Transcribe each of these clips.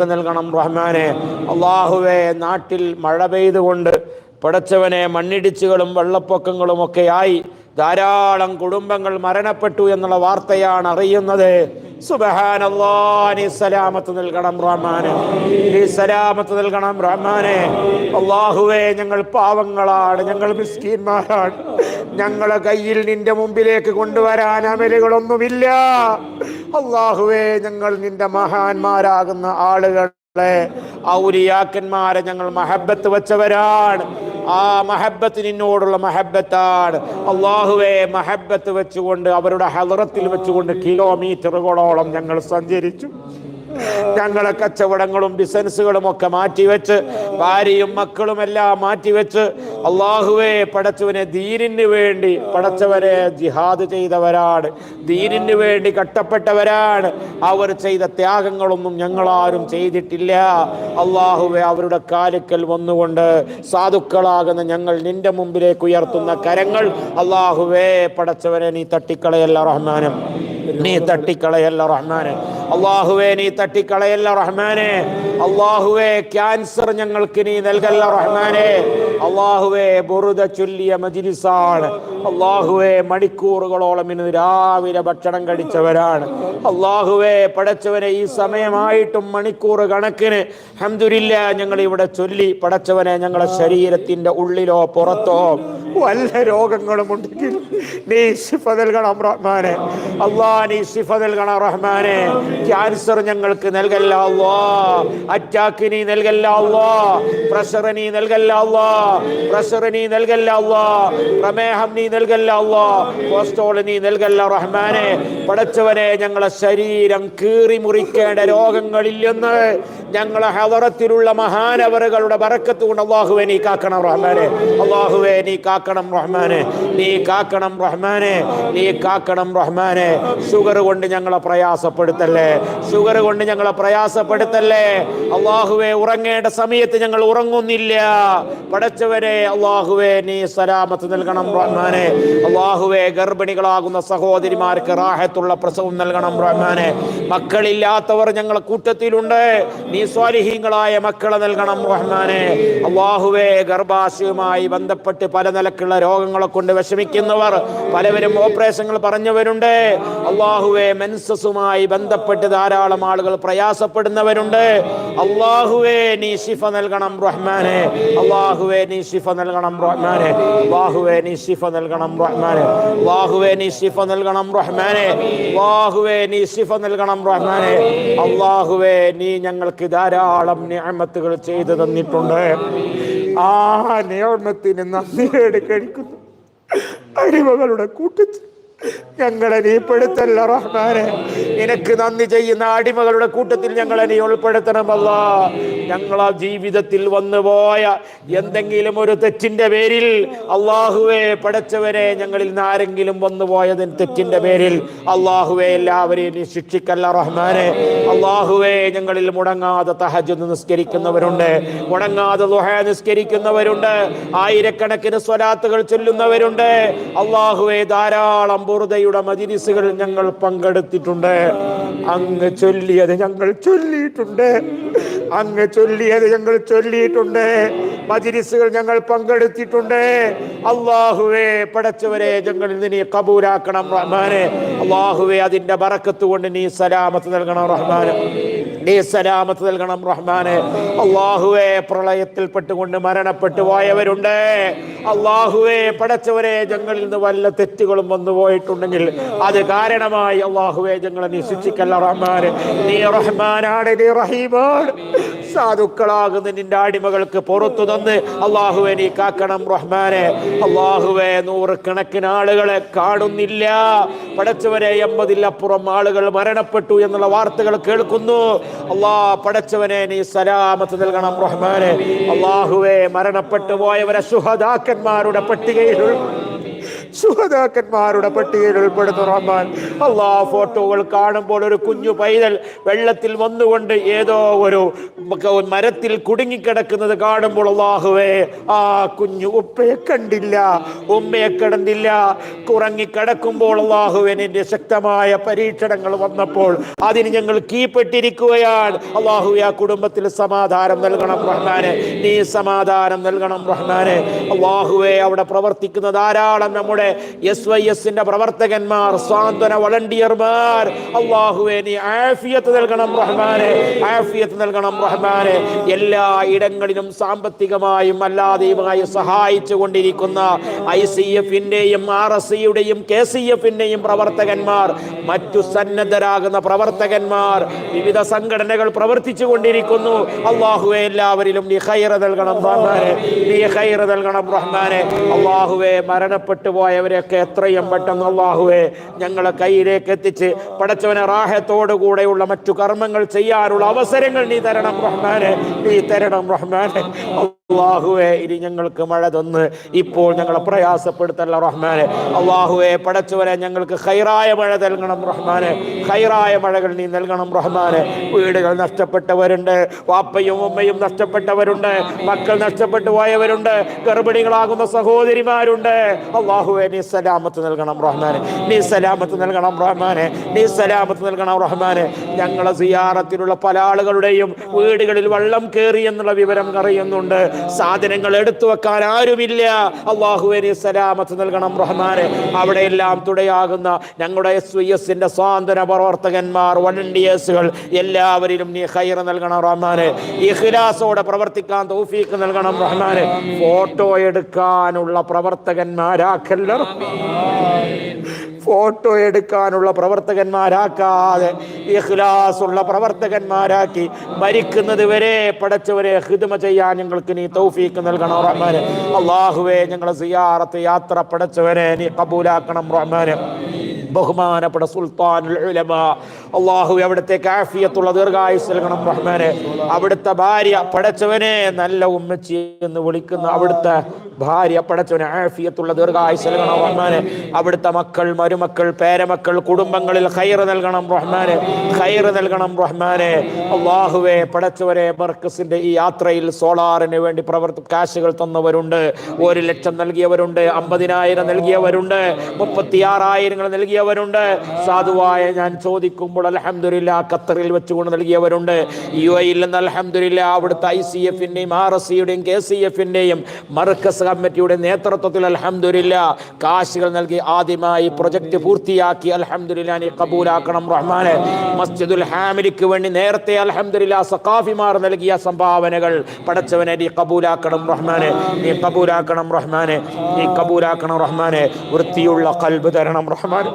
നൽകണം റഹ്മാനെ. അള്ളാഹുവെ നാട്ടിൽ മഴ പെയ്തുകൊണ്ട് പടച്ചവനെ മണ്ണിടിച്ചുകളും വെള്ളപ്പൊക്കങ്ങളും ഒക്കെയായി ധാരാളം കുടുംബങ്ങൾ മരണപ്പെട്ടു എന്നുള്ള വാർത്തയാണ് അറിയുന്നത്. സലാമത്ത് നൽകണം റഹ്മാനെ. അള്ളാഹുവേ ഞങ്ങൾ പാവങ്ങളാണ് ഞങ്ങൾ മിസ്കീന്മാരാണ്. ഞങ്ങളെ കയ്യിൽ നിന്റെ മുമ്പിലേക്ക് കൊണ്ടുവരാൻ അമലുകളൊന്നുമില്ല. അള്ളാഹുവേ ഞങ്ങൾ നിന്റെ മഹാന്മാരാകുന്ന ആളുകളെ ഔലിയാക്കന്മാരെ ഞങ്ങൾ മഹബത്ത് വെച്ചവരാണ്. ആ മഹബത്ത് നിന്നോടുള്ള മഹബത്താണ്. അള്ളാഹുവെ മഹബത്ത് വെച്ചുകൊണ്ട് അവരുടെ ഹലറത്തിൽ വെച്ചുകൊണ്ട് കിലോമീറ്ററുകളോളം ഞങ്ങൾ സഞ്ചരിച്ചു. ഞങ്ങളെ കച്ചവടങ്ങളും ബിസിനസ്സുകളും ഒക്കെ മാറ്റിവെച്ച് ഭാര്യയും മക്കളും എല്ലാം മാറ്റിവെച്ച് അള്ളാഹുവെ പടച്ചവനെ ദീനിന് വേണ്ടി പടച്ചവരെ ജിഹാദ് ചെയ്തവരാണ്. ദീനിന് വേണ്ടി കട്ടപ്പെട്ടവരാണ്. അവർ ചെയ്ത ത്യാഗങ്ങളൊന്നും ഞങ്ങളാരും ചെയ്തിട്ടില്ല. അള്ളാഹുവെ അവരുടെ കാലുക്കൽ വന്നുകൊണ്ട് സാധുക്കളാകുന്ന ഞങ്ങൾ നിന്റെ മുമ്പിലേക്ക് ഉയർത്തുന്ന കരങ്ങൾ അള്ളാഹുവേ പടച്ചവനെ നീ തട്ടിക്കളയല്ല റഹ്മാനം. നീ തട്ടിക്കളയല്ല റഹ്മാനെ. അള്ളാഹുവേ നീ തട്ടിക്കളയല്ല റഹ്മാനെ. അള്ളാഹുവെ ക്യാൻസർ ഞങ്ങൾക്ക് നീ നൽകല്ല റഹ്മാനെ. അള്ളാഹുവേ ബുറുത ചൊല്ലിയ മജിലിസാണ്. അള്ളാഹുവെ മണിക്കൂറുകളോളം ഇന്ന് രാവിലെ ഭക്ഷണം കഴിച്ചവരാണ്. അള്ളാഹുവെ പടച്ചവനെ ഈ സമയമായിട്ടും മണിക്കൂർ കണക്കിന് ഹംദുരില്ല ഞങ്ങൾ ഇവിടെ ചൊല്ലി പടച്ചവനെ ഞങ്ങളുടെ ശരീരത്തിന്റെ ഉള്ളിലോ പുറത്തോ വല്ല രോഗങ്ങളും ഉണ്ടെങ്കിൽ നീ ശിഫ നൽകണം റഹ്മാനെ. അള്ളാ നീ ശിഫ നൽകണം റഹ്മാനെ. ക്യാൻസർ ഞങ്ങൾക്ക് നൽകല്ല അള്ളാ. അറ്റാക്ക് നീ നൽകല്ല അള്ളാ. പ്രഷർ നീ നൽകല്ല അള്ളാ. പ്രഷർ നീ നൽകല്ല അള്ളാ. പ്രമേഹം നീ നൽകല്ല അള്ളാ. കൊളസ്ട്രോൾ നീ നൽകല്ല റഹ്മാനെ. പടച്ചവനെ ഞങ്ങളെ ശരീരം കീറി മുറിക്കേണ്ട രോഗങ്ങളില്ലെന്ന് ഞങ്ങളെ ഹവറത്തിലുള്ള മഹാനവറുകളുടെ ബറക്കത്ത് കൊണ്ട് അള്ളാഹുവെ നീ കാക്കണം റഹ്മാനെ. അള്ളാഹുവെ നീ കാക്കണം റഹ്മാനെ. നീ കാക്കണം റഹ്മാനെ. നീ കാക്കണം റഹ്മാനെ. ഷുഗർ കൊണ്ട് ഞങ്ങളെ പ്രയാസപ്പെടുത്തല്ലേ? ഷുഗർ കൊണ്ട് ഞങ്ങളെ പ്രയാസപ്പെടുത്തല്ലേ? അള്ളാഹുവെ ഉറങ്ങേണ്ട സമയത്ത് ഞങ്ങൾ ഉറങ്ങുന്നില്ല. പടച്ചവരെ അള്ളാഹുവെ നീ സലാമത്ത് നൽകണം റഹ്മാനെ. അള്ളാഹുവെ ഗർഭിണികളാകുന്ന സഹോദരിമാർക്ക് റാഹത്തുള്ള പ്രസവം നൽകണം റഹ്മാനെ. മക്കളില്ലാത്തവർ ഞങ്ങളെ കൂട്ടത്തിലുണ്ട്. നീ സ്വാലിഹീങ്ങളായ മക്കളെ നൽകണം റഹ്മാനെ. അള്ളാഹുവെ ഗർഭാശയവുമായി ബന്ധപ്പെട്ട് പല നിലക്കുള്ള രോഗങ്ങളെ കൊണ്ട് വിഷമിക്കുന്നവർ പലവരും ഓപ്പറേഷനുകൾ പറഞ്ഞവരുണ്ട്. അള്ളാഹുവെ മെൻസസുമായി ബന്ധപ്പെട്ട് ധാരാളം ആളുകൾ പ്രയാസപ്പെടുന്നവരുണ്ട്. അള്ളാഹുവേ നീ ശിഫ നൽകണം റഹ്മാനെ. അള്ളാഹുവേ നീ ശിഫ നൽകണം റഹ്മാനെ. വാഹുവേ നീ ശിഫ നൽകണം റഹ്മാനെ. വാഹുവേ നീ ശിഫ നൽകണം റഹ്മാനെ. വാഹുവേ നീ ശിഫ നൽകണം റഹ്മാനെ. അള്ളാഹുവേ നീ ഞങ്ങൾക്ക് ധാരാളം ഞാമത്തുകൾ ചെയ്തു തന്നിട്ടുണ്ട്. ആ നിയമത്തിന് നന്ദിയോട് കഴിക്കുന്നു. അരിമകളുടെ കൂട്ടത്തിൽ. ഞങ്ങളെ നീ പെടുത്തല്ല റഹ്മാനെ. നിനക്ക് നന്ദി ചെയ്യുന്ന അടിമകളുടെ കൂട്ടത്തിൽ ഞങ്ങളെ നീ ഉൾപ്പെടുത്തണമല്ല ഞങ്ങളാ ജീവിതത്തിൽ വന്നുപോയ എന്തെങ്കിലും ഒരു തെറ്റിന്റെ പേരിൽ അള്ളാഹുവെ പടച്ചവരെ ഞങ്ങളിൽ നിന്ന് ആരെങ്കിലും വന്നുപോയതിന് തെറ്റിന്റെ പേരിൽ അള്ളാഹുവെ എല്ലാവരെയും നീ ശിക്ഷിക്കല്ല റഹ്മാനെ. അള്ളാഹുവെ ഞങ്ങളിൽ മുടങ്ങാതെ തഹജ് നിസ്കരിക്കുന്നവരുണ്ട് മുടങ്ങാതെ ദുഹ നിസ്കരിക്കുന്നവരുണ്ട് ആയിരക്കണക്കിന് സ്വലാത്തുകൾ ചൊല്ലുന്നവരുണ്ട്. അള്ളാഹുവെ ധാരാളം ബുറുദയുടെ മജിരിസുകൾ ഞങ്ങൾ പങ്കെടുത്തിട്ടുണ്ട്. അങ്ങ് ചൊല്ലിയത് ഞങ്ങൾ ചൊല്ലിയിട്ടുണ്ട്. അങ്ങ് ചൊല്ലിയത് ഞങ്ങൾ ചൊല്ലിയിട്ടുണ്ട്. മജിരിസുകൾ ഞങ്ങൾ പങ്കെടുത്തിട്ടുണ്ട്. അള്ളാഹുവേ പടച്ചവരെ ഞങ്ങൾ നിന്ന് നീ കബൂലാക്കണം റഹ്മാനെ. അള്ളാഹുവേ അതിന്റെ ബറക്കത്ത് കൊണ്ട് നീ സലാമത്ത് നൽകണം റഹ്മാനെ. നീ സലാമത്ത് നൽകണം റഹ്മാനെ. പ്രളയത്തിൽ പ്രളയത്തിൽപ്പെട്ടുകൊണ്ട് മരണപ്പെട്ടു പോയവരുണ്ട്. അള്ളാഹുവെ പടച്ചവരെ ഞങ്ങളിൽ നിന്ന് വല്ല തെറ്റുകളും വന്നു പോയിട്ടുണ്ടെങ്കിൽ അത് കാരണമായി അള്ളാഹുവെ ഞങ്ങളെ നീ ശിക്ഷിക്കല്ല റഹ്മാനെ. നീ റഹ്മാനാണ് നീ റഹീമാണ്. സാധുക്കളാകുന്ന നിന്റെ അടിമകൾക്ക് പുറത്തു തന്ന് അള്ളാഹുവെ നീ കാക്കണം റഹ്മാനെ. അള്ളാഹുവെ നൂറുകണക്കിന് ആളുകളെ കാണുന്നില്ല. പടച്ചവനെ എൺപതിലപ്പുറം ആളുകൾ മരണപ്പെട്ടു എന്നുള്ള വാർത്തകൾ കേൾക്കുന്നു. അള്ളാ പടച്ചവനെ നീ സലാമത്ത് നൽകണം റഹ്മാനെ. അള്ളാഹുവെ മരണപ്പെട്ടു പോയവരെ സുഹദാക്കന്മാരുടെ പട്ടികയിൽ സുഹതാക്കന്മാരുടെ പട്ടികയിൽ ഉൾപ്പെടുത്തും റഹ്മാൻ. അള്ളാ ഫോട്ടോകൾ കാണുമ്പോൾ ഒരു കുഞ്ഞു പൈതൽ വെള്ളത്തിൽ വന്നുകൊണ്ട് ഏതോ ഒരു മരത്തിൽ കുടുങ്ങിക്കിടക്കുന്നത് കാണുമ്പോൾ അള്ളാഹുവേ ആ കുഞ്ഞു ഉപ്പയെ കണ്ടില്ല ഉമ്മയെ കിടന്നില്ല. കുറങ്ങിക്കിടക്കുമ്പോൾ അള്ളാഹുവെ നിന്റെ ശക്തമായ പരീക്ഷണങ്ങൾ വന്നപ്പോൾ അതിന് ഞങ്ങൾ കീപ്പെട്ടിരിക്കുകയാണ്. അള്ളാഹു ആ കുടുംബത്തിൽ സമാധാനം നൽകണം റഹ്മാനെ. നീ സമാധാനം നൽകണം റഹ്മാനെ. അള്ളാഹുവെ അവിടെ പ്രവർത്തിക്കുന്ന ധാരാളം നമ്മുടെ എസ് വൈ എസിന്റെ പ്രവർത്തകന്മാർ സാന്ത്വന വളണ്ടിയർമാർ അള്ളാഹുവെ നീ ആഫിയത്ത് നൽകണം റഹ്മാനെ ആഫിയത്ത് നൽകണം റഹ്മാനെ. എല്ലാ ഇടങ്ങളിലും സാമ്പത്തികമായും അല്ലാതെയുമായി സഹായിച്ചു കൊണ്ടിരിക്കുന്ന ഐ സി എഫിന്റെയും ആർ എസ് സിയുടെയും കെ സി എഫിന്റെയും പ്രവർത്തകന്മാർ മറ്റു സന്നദ്ധരാകുന്ന പ്രവർത്തകന്മാർ വിവിധ സംഘടനകൾ പ്രവർത്തിച്ചു കൊണ്ടിരിക്കുന്നു അള്ളാഹുവെ എല്ലാവരിലും നൽകണം നൽകണം അള്ളാഹുവെ മരണപ്പെട്ടു പോയവരെയൊക്കെ എത്രയും പെട്ടെന്ന് അള്ളാഹുവെ ഞങ്ങളെ കയ്യിലേക്ക് എത്തിച്ച് പടച്ചവനെ റാഹത്തോടു കൂടെയുള്ള മറ്റു കർമ്മങ്ങൾ ചെയ്യാനുള്ള അവസരങ്ങൾ നീ തരണം റഹ്മാനെ. നീ തരണം റഹ്മാനെ. അള്ളാഹുവെ ഇനി ഞങ്ങൾക്ക് മഴ തന്ന് ഇപ്പോൾ ഞങ്ങളെ പ്രയാസപ്പെടുത്തല്ല റഹ്മാനെ. അള്ളാഹുവെ പടച്ചുവരെ ഞങ്ങൾക്ക് ഹൈറായ മഴ നൽകണം റഹ്മാനെ. ഹൈറായ മഴകൾ നീ നൽകണം റഹ്മാനെ. വീടുകൾ നഷ്ടപ്പെട്ടവരുണ്ട് വാപ്പയും ഉമ്മയും നഷ്ടപ്പെട്ടവരുണ്ട് മക്കൾ നഷ്ടപ്പെട്ടു പോയവരുണ്ട് ഗർഭിണികളാകുന്ന സഹോദരിമാരുണ്ട്. അള്ളാഹുവെ നീ സലാമത്ത് നൽകണം റഹ്മാനെ. നീ സലാമത്ത് നൽകണം റഹ്മാനെ. നീ സലാമത്ത് നൽകണം റഹ്മാനെ. ഞങ്ങളെ സിയാറത്തിലുള്ള പല ആളുകളുടെയും വീടുകളിൽ വെള്ളം കയറി എന്നുള്ള വിവരം അറിയുന്നുണ്ട്. സാധനങ്ങൾ എടുത്തു വെക്കാൻ ആരുമില്ല. അള്ളാഹുവിന് സലാമത്ത് നൽകണം റഹ്മാനെ. അവിടെയെല്ലാം തുടയാകുന്ന ഞങ്ങളുടെ എസ് വി എസിന്റെ സ്വാതന്ത്ര്യ പ്രവർത്തകന്മാർ വളണ്ടിയേഴ്സുകൾ എല്ലാവരിലും നീ ഹൈർ നൽകണം റഹ്മാനെ. ഇഖ്ലാസോടെ പ്രവർത്തിക്കാൻ തൗഫീക്ക് നൽകണം റഹ്മാനെ. ഫോട്ടോ എടുക്കാനുള്ള പ്രവർത്തകന്മാരാക്കല്ല ഫോട്ടോ എടുക്കാനുള്ള പ്രവർത്തകന്മാരാക്കാതെ ഇഖ്ലാസുള്ള പ്രവർത്തകന്മാരാക്കി മരിക്കുന്നത് വരെ പടച്ചവരെ ഹിദ്മ ചെയ്യാൻ ഞങ്ങൾക്ക് നീ തൗഫീക്ക് നൽകണം റഹ്മാനെ. അള്ളാഹുവേ ഞങ്ങളെ സിയാറത്ത് യാത്ര പടച്ചവരെ നീ കബൂലാക്കണം റഹ്മാനെ. ബഹുമാനപ്പെട്ട ഉലമ. അള്ളാഹു അവിടുത്തെ കാഫിയത്തുള്ള ദീർഘായുസ് നൽകണം റഹ്മാനെ. അവിടുത്തെ ഭാര്യ പടച്ചവനെ നല്ല ഉമ്മച്ചി എന്ന് വിളിക്കുന്ന. അവിടുത്തെ ഭാര്യ പടച്ചവനെ ആഫിയത്തുള്ള ദീർഘായുസ് നൽകണം റഹ്മാനെ. അവിടുത്തെ മക്കൾ മരുമക്കൾ പേരമക്കൾ കുടുംബങ്ങളിൽ ഖൈർ നൽകണം റഹ്മാനെ. ഖൈർ നൽകണം റഹ്മാനെ. അള്ളാഹുവെ പടച്ചവരെ ബർക്കസിന്റെ ഈ യാത്രയിൽ സോളാറിന് വേണ്ടി പ്രവർത്തി കാശുകൾ തന്നവരുണ്ട്. ഒരു ലക്ഷം നൽകിയവരുണ്ട് അമ്പതിനായിരം നൽകിയവരുണ്ട് മുപ്പത്തിയാറായിരങ്ങൾ നൽകിയവരുണ്ട്. സാധുവായ ഞാൻ ചോദിക്കുമ്പോൾ അലഹമില്ല ഖത്തറിൽ വെച്ചുകൊണ്ട് നൽകിയവരുണ്ട്. യു എയിൽ നിന്ന് അലഹമില്ല അവിടുത്തെ ഐ സി എഫിന്റെയും ആർ എസ് സിയുടെയും കെ സി എഫിന്റെയും മർക്കസ് കമ്മിറ്റിയുടെ നേതൃത്വത്തിൽ അലഹമില്ല കാശുകൾ നൽകി ആദ്യമായി പ്രൊജക്ട് പൂർത്തിയാക്കി അലഹമില്ല നീ കബൂലാക്കണം റഹ്മാന്. മസ്ജിദുൽ ഹാമിലിക്ക് വേണ്ടി നേരത്തെ അലഹമില്ല സഖാഫിമാർ നൽകിയ സംഭാവനകൾ പടച്ചവനെ നീ കബൂലാക്കണം റഹ്മാനെ. നീ കബൂലാക്കണം റഹ്മാനെ. നീ കബൂലാക്കണം റഹ്മാനെ. വൃത്തിയുള്ള കൽബ് തരണം റഹ്മാൻ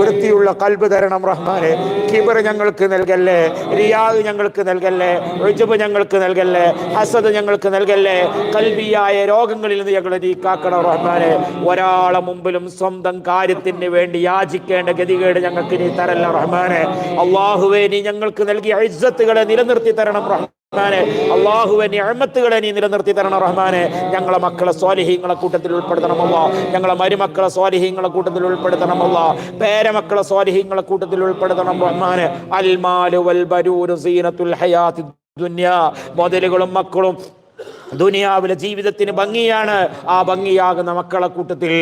വൃത്തിയുള്ള കൽബ് തരണം റഹ്മാനെ. കിബർ ഞങ്ങൾക്ക് നൽകല്ലേ? റിയാദ് ഞങ്ങൾക്ക് നൽകല്ലേ? റുജുബ് ഞങ്ങൾക്ക് നൽകല്ലേ? ഹസദ് ഞങ്ങൾക്ക് നൽകല്ലേ? കൽബിയായ രോഗങ്ങളിൽ നിന്ന് ഞങ്ങളെ നീക്കാക്കണം കാക്കണം റഹ്മാനെ. ഒരാളെ മുമ്പിലും സ്വന്തം കാര്യത്തിന് വേണ്ടി യാചിക്കേണ്ട ഗതികേട് ഞങ്ങൾക്ക് നീ തരല്ല റഹ്മാനെ. അള്ളാഹുവേ നീ ഞങ്ങൾക്ക് നൽകിയ ഇജ്ജത്തുകളെ നിലനിർത്തി തരണം റഹ്മാൻ റഹ്മാനെ അള്ളാഹുവെ നീ നിലനിർത്തി തരണം റഹ്മാനെ. ഞങ്ങളെ മക്കളെ സ്വാലിഹീങ്ങളെ കൂട്ടത്തിൽ ഉൾപ്പെടുത്തണമല്ല ഞങ്ങളെ മരുമക്കളെ സ്വാലിഹീങ്ങളെ കൂട്ടത്തിൽ ഉൾപ്പെടുത്തണമല്ല പേരമക്കളെ സ്വാലിഹീങ്ങളെ കൂട്ടത്തിൽ ഉൾപ്പെടുത്തണം റഹ്മാനെ. അൽമാലു വൽ ബരൂരു സീനത്തുൽ ഹയാത്തി ദുന്യ. മുതലുകളും മക്കളും ദുനിയാവിലെ ജീവിതത്തിന് ഭംഗിയാണ്. ആ ഭംഗിയാകുന്ന മക്കളെ കൂട്ടത്തിൽ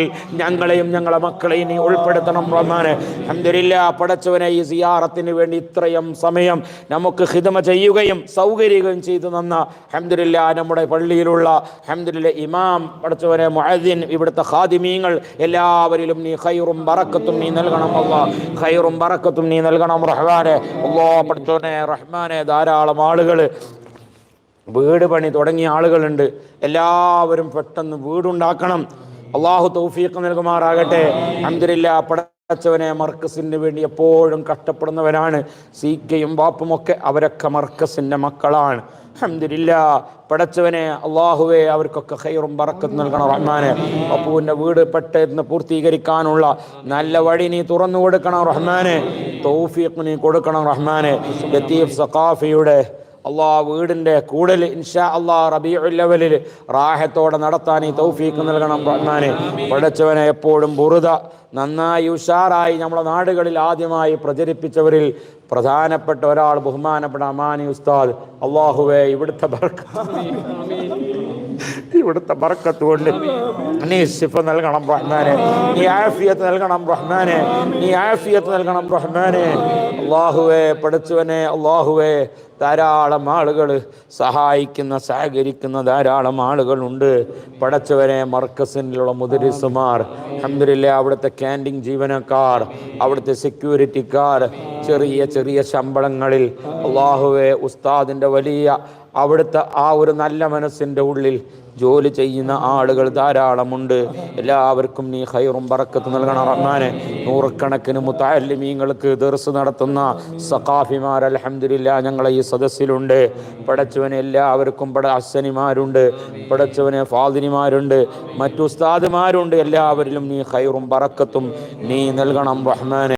ഞങ്ങളെയും ഞങ്ങളെ മക്കളെയും നീ ഉൾപ്പെടുത്തണം റഹ്മാന്. അഹമ്മദില്ല പടച്ചവനെ ഈ സിയാറത്തിന് വേണ്ടി ഇത്രയും സമയം നമുക്ക് ഹിതമ ചെയ്യുകയും സൗകര്യവും ചെയ്തു തന്ന അഹമ്മദില്ല നമ്മുടെ പള്ളിയിലുള്ള അഹമ്മദില്ല ഇമാം പടച്ചവനെ മുഅദ്ദിൻ ഇവിടുത്തെ ഖാദിമീങ്ങൾ എല്ലാവരിലും നീ ഖൈറും ബറക്കത്തും നീ നൽകണം അള്ളാ ഖൈറും ബറക്കത്തും നീ നൽകണം റഹ്മാനെ. അള്ളാ പടച്ചവനെ റഹ്മാനെ ധാരാളം ആളുകൾ വീട് പണി തുടങ്ങിയ ആളുകളുണ്ട്. എല്ലാവരും പെട്ടെന്ന് വീടുണ്ടാക്കണം. അള്ളാഹു തൗഫീഖ് നൽകുമാറാകട്ടെ. അഹമ്മദില്ല പടച്ചവനെ മർക്കസിന് വേണ്ടി എപ്പോഴും കഷ്ടപ്പെടുന്നവരാണ് സീക്കയും ബാപ്പും ഒക്കെ അവരൊക്കെ മർക്കസിന്റെ മക്കളാണ്. അഹമ്മദില്ല പടച്ചവനെ അള്ളാഹുവെ അവർക്കൊക്കെ ഹൈറും പറക്കത്ത് നൽകണം റഹ്മാനെ. അപ്പുവിന്റെ വീട് പെട്ടെന്ന് പൂർത്തീകരിക്കാനുള്ള നല്ല വഴി നീ തുറന്നു കൊടുക്കണം റഹ്മാനെ. തൗഫീഖ് നീ കൊടുക്കണം റഹ്മാനെ. ലത്തീഫ് സഖാഫിയുടെ അള്ളാ വീടിന്റെ കൂടൽ ഇൻഷാ അള്ളാ റബിഉല്ലവലിൽ റാഹത്തോടെ നടത്താൻ ഈ തൗഫീക്ക് നൽകണം റഹ്മാനെ. പഠിച്ചവനെ എപ്പോഴും ബുറുത നന്നായി ഉഷാറായി നമ്മുടെ നാടുകളിൽ ആദ്യമായി പ്രചരിപ്പിച്ചവരിൽ പ്രധാനപ്പെട്ട ഒരാൾ ബഹുമാനപ്പെട്ട അമാനി ഉസ്താദ്. അള്ളാഹുവെ ഇവിടുത്തെ ഇവിടുത്തെ ബർക്കത്ത് കൊണ്ട് നീ സിഫ നൽകണം റഹ്മാനെ. നീ ആഫിയത്ത് നൽകണം റഹ്മാനെ. നീ ആഫിയത്ത് നൽകണം റഹ്മാനെ. അള്ളാഹുവെ പഠിച്ചവനെ അള്ളാഹുവെ ധാരാളം ആളുകൾ സഹായിക്കുന്ന സഹകരിക്കുന്ന ധാരാളം ആളുകളുണ്ട്. പടച്ചവരെ മർക്കസിനുള്ള മുദരിസുമാർ അഹമ്മദില്ല അവിടുത്തെ ക്യാന്റീൻ ജീവനക്കാർ അവിടുത്തെ സെക്യൂരിറ്റിക്കാർ ചെറിയ ചെറിയ ശമ്പളങ്ങളിൽ അള്ളാഹുവെ ഉസ്താദിന്റെ വലിയ അവിടുത്തെ ആ ഒരു നല്ല മനസ്സിന്റെ ഉള്ളിൽ ജോലി ചെയ്യുന്ന ആളുകൾ ധാരാളമുണ്ട്. എല്ലാവർക്കും നീ ഹൈറും പറക്കത്ത് നൽകണം. റഹ്മാനെ നൂറുകണക്കിന് മുത്താലിമീങ്ങൾക്ക് ദർസ് നടത്തുന്ന സഖാഫിമാർ അലഹമില്ല ഞങ്ങളെ ഈ സദസ്സിലുണ്ട്. പടച്ചവനെ എല്ലാവർക്കും പട അശ്വനിമാരുണ്ട് പടച്ചവനെ ഫാദിനിമാരുണ്ട്. മറ്റു ഉസ്താദുമാരുണ്ട്. എല്ലാവരിലും നീ ഹൈറും പറക്കത്തും നീ നൽകണം റഹ്മാനെ.